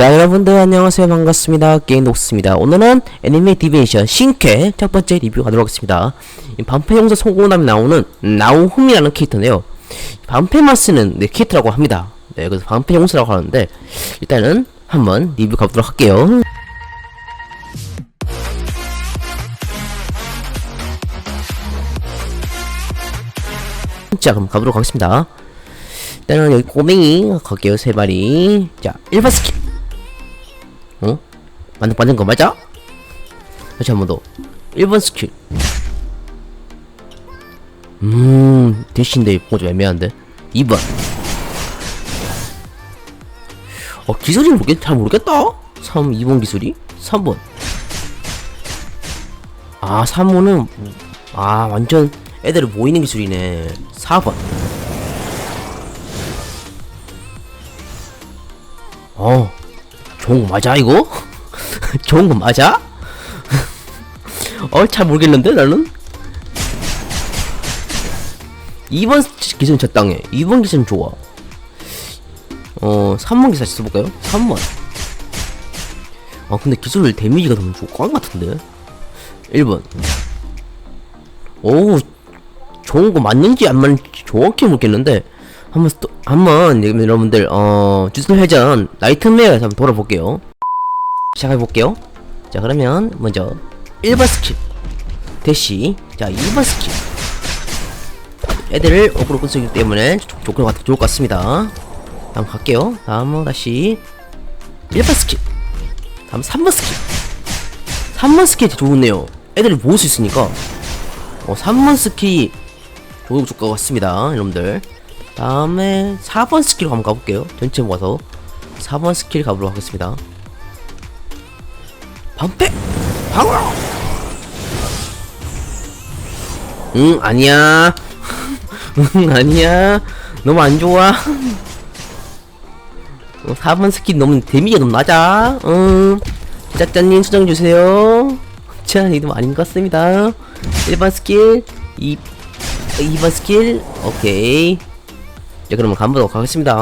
자 여러분들 안녕하세요. 반갑습니다. 게임독스입니다. 오늘은 애니메 디베이션 신캐 첫 번째 리뷰 가도록 하겠습니다. 이 반패 용사 성공담에 나오는 나우흠이라는 캐릭터인데요. 반패만 쓰는 네, 캐릭터라고 합니다. 네 그래서 반패 용사라고 하는데 일단은 한번 리뷰 가보도록 할게요. 자 그럼 가보도록 하겠습니다. 일단은 여기 꼬맹이 갈게요 세 마리. 자 1번 스킬 어? 맞는 맞는 거 맞아? 다시 한 번 더. 1번 스킬. 음 대신데 뭔가 좀 애매한데. 2번. 어 기술이 모르겠, 잘 모르겠다. 3 2번 기술이? 3번. 아 3번은 아 완전 애들을 모이는 기술이네. 4번. 어 좋은 거 맞아 이거? 좋은 거 맞아? 어 잘 모르겠는데 나는 2번 기술은 적당해 2번 기술은 좋아 어 3번 기술 써볼까요? 3번 아 근데 기술 데미지가 너무 것 같은데 1번 오 좋은 거 맞는지 안 맞는지 정확히 모르겠는데 한번 또 한번 여러분들 어 주술 회전 나이트메어에서 한번 돌아볼게요. 시작해 볼게요. 자 그러면 먼저 1번 스킬. 대시. 자 2번 스킬. 애들을 어그로 끊기 때문에 좋- 좋을 것 같- 좋을 것 같습니다. 다음 갈게요. 다음은 다시 1번 스킬. 다음 3번 스킬. 3번 스킬이 좋네요. 애들을 모을 수 있으니까. 어 3번 스킬이 좋을 것 같습니다 여러분들 다음에 4번 스킬 한번 가볼게요. 전체 모아서. 4번 스킬 가보도록 하겠습니다. 방패! 방어! 응 아니야. 응 아니야. 너무 안 좋아. 어, 4번 스킬 너무 데미지가 너무 낮아. 응. 제작자님 수정해주세요. 자 이거 아닌 것 같습니다. 1번 스킬 2 2번 스킬 오케이 자 그러면 가보도록 하겠습니다.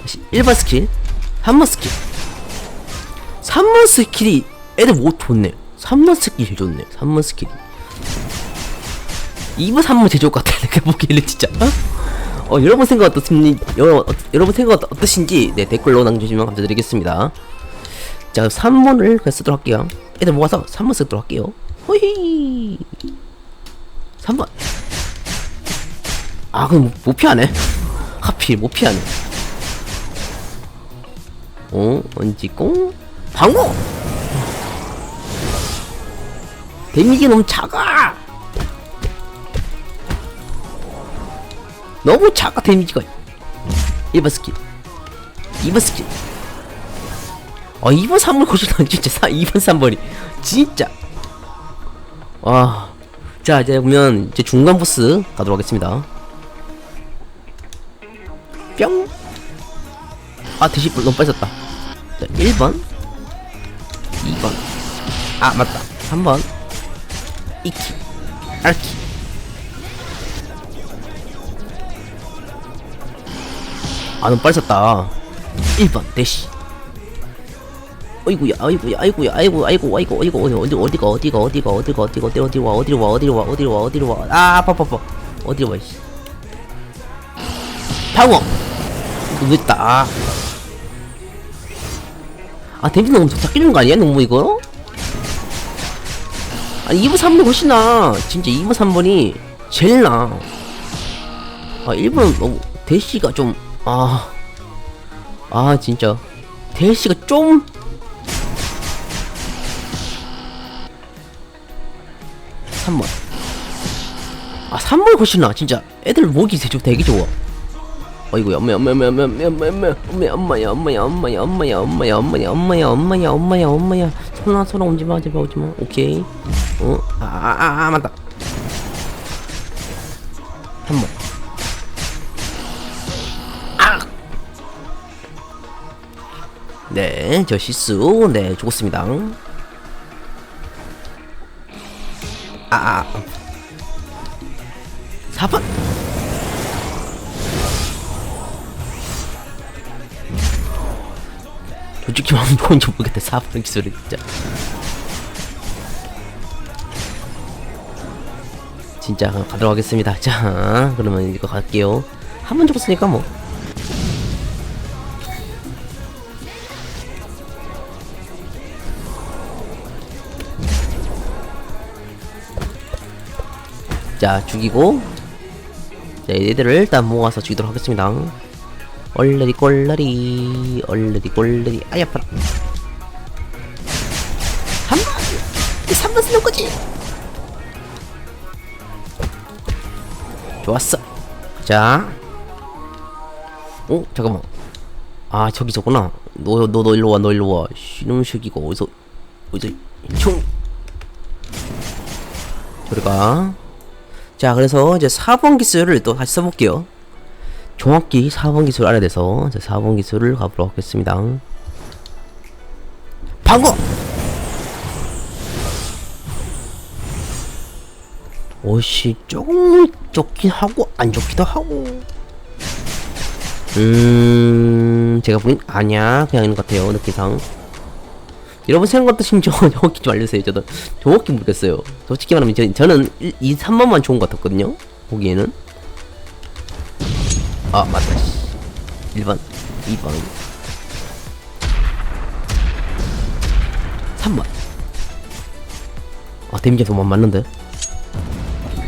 다시 1번 스킬 3번 스킬. 3번 스킬이 애들 뭐 좋네. 3번 스킬이 제일 좋네 3번 스킬이. 2번 3번 제일 좋을 것 같아 내가 보기에는 진짜. 어? 여러분 생각 어떻습니까? 여러, 어, 여러분 생각 어떠- 어떠신지 네 댓글로 남겨주시면 감사드리겠습니다. 자 3번을 그냥 쓰도록 할게요. 애들 모아서 3번 쓰도록 할게요. 호이! 3번 아 그럼 못, 못 피하네? 하필 못 피하네? 어 얹고 방어! 데미지 너무 작아! 너무 작아 데미지가. 1번 스킬. 2번 스킬. 어 2번 3번 거시는 진짜 4, 2번 3번이. 진짜. 와. 자, 이제 보면 이제 중간 보스 가도록 하겠습니다. 뿅. 아, 대시 너무. 자, 1번. 2번. 아, 맞다. 3번. 2키. R키. 아, 너무 썼다. 1번 대시. 어이구야, 아이구야, 아이구야, 아이고, 아이고, 아이고, 아이고, 어디, 어디가, 어디가, 어디가, 어디가, 어디가, 어디가, 어디가, 어디로 와, 어디로 와, 어디로 와, 어디로 와, 아, 아파, 아파, 어디로 와, 씨. 방어. 늦다. 아, 아 데미지 너무 닦이는 거 아니야, 너무 이거? 아니 2번, 3번 훨씬 나. 진짜 2번, 3번이 제일 나. 아 1번은 너무 대시가 좀, 아, 아 진짜 대시가 좀. 삼번아 3번 훨씬 나 진짜 애들 목이 되게, 되게 좋아 어이구야 엄마야 엄마야 엄마야 엄마야 엄마야 엄마야 엄마야 엄마야 엄마야 엄마야 엄마야 엄마야 엄마야 엄마야 엄마야 손아 손아 오지마 제발 오지마 오케이 어아아아 아, 맞다 3번 아! 네, 저 실수, 네, 죽었습니다. 아, 아. 4번. 솔직히 뭔지 모르겠다. 4번 기술이 진짜. 진짜 가도록 하겠습니다. 자 그러면 이거 갈게요. 한 번 죽었으니까 뭐. 자 죽이고. 자 얘들을 일단 모아서 죽이도록 하겠습니다 얼레리 꼴레리 얼레리 꼴레리. 아이 아파라. 한번 3번 쓰는 거지. 좋았어. 자. 어? 잠깐만. 아 저기 있었구나. 너 너 너 일로 와 너 일로 와. 이놈 새끼가 어디서 어디서 총. 저리가. 자 그래서 이제 4번 기술을 또 다시 써볼게요 정확히 4번 기술 알아야 돼서 자 4번 기술을 가보도록 하겠습니다. 방어! 오씨 조금 좋긴 하고 안 좋기도 하고. 음 제가 보긴 아니야. 그냥 있는 것 같아요. 느낌상. 여러분 생각 어떠신지 정확히 좀 알려주세요. 저도 정확히 모르겠어요. 솔직히 말하면 저, 저는 1, 2, 3번만 좋은 것 같았거든요. 보기에는 아 맞다 씨. 1번 2번 3번. 아 데미지가 너무 안 맞는데?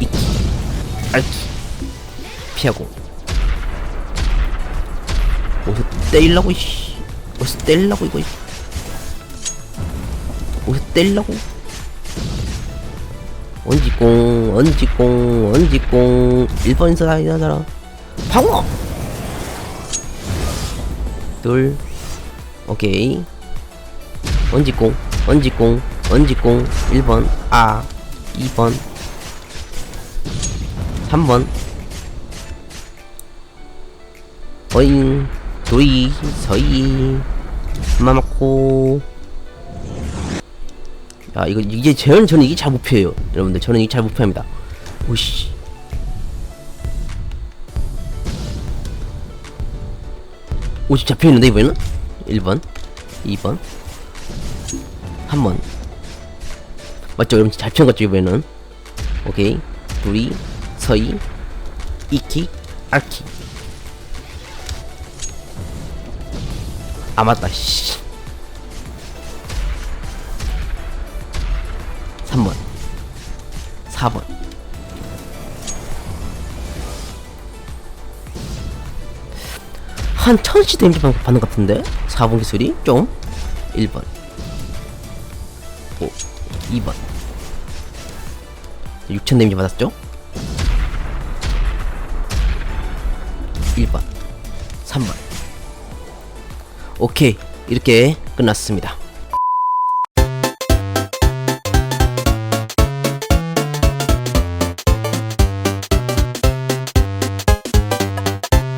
이키 알키 피하고. 어디서 때리려고 이씨. 어디서 때리려고 이거. 어디서 때리려고? 언지공 언지공 언지공. 1번 사이다잖아 방어! 둘. 오케이. 언지공 언지공 언지공. 1번 아 2번. 3번. 어잉 도이 서이. 맞고. 야 이거 이게 저는 저는 이게 잘 목표예요 여러분들. 저는 이게 잘 목표입니다. 오씨 오십 잡혀있는데 이번에는? 1번 2번 3번. 맞죠? 여러분 잘 피한 것 같죠 이번에는? 오케이. 둘이 서이 이키 알키. 아 맞다 씨. 3번 4번 한 천시 데미지 받- 받는 것 같은데? 4번 기술이? 좀? 1번. 오 2번. 6천 데미지 받았죠? 1번. 3번. 오케이. 이렇게 끝났습니다